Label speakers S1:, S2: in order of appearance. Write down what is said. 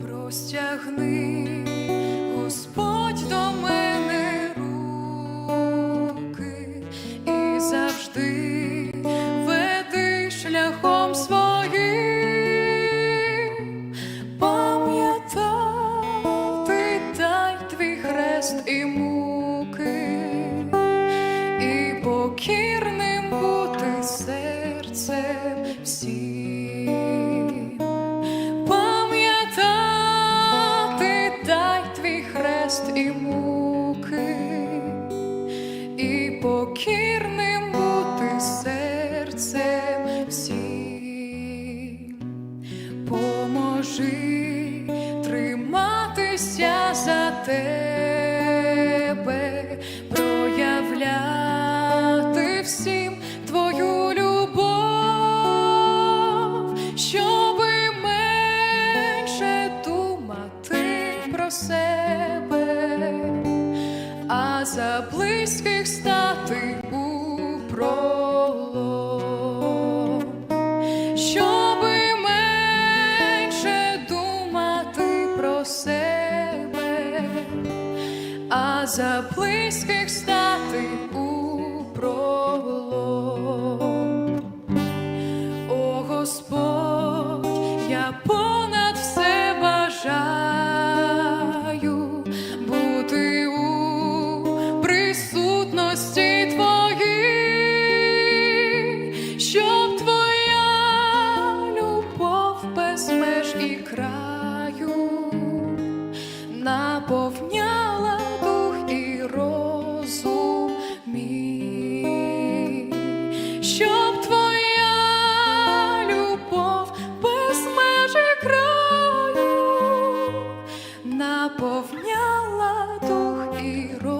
S1: Простягни, хрест і муки, і покірним бути серцем всім. Пам'ятати дай твій хрест і муки, і покірним бути серцем всім. Поможи триматися за тебе, про себе, а за близьких стати у пролом щоби менше думати про себе, а за близьких стати у пролом. і краю наповняла дух і розум мій, щоб твоя любов без межі краю наповняла дух і розум.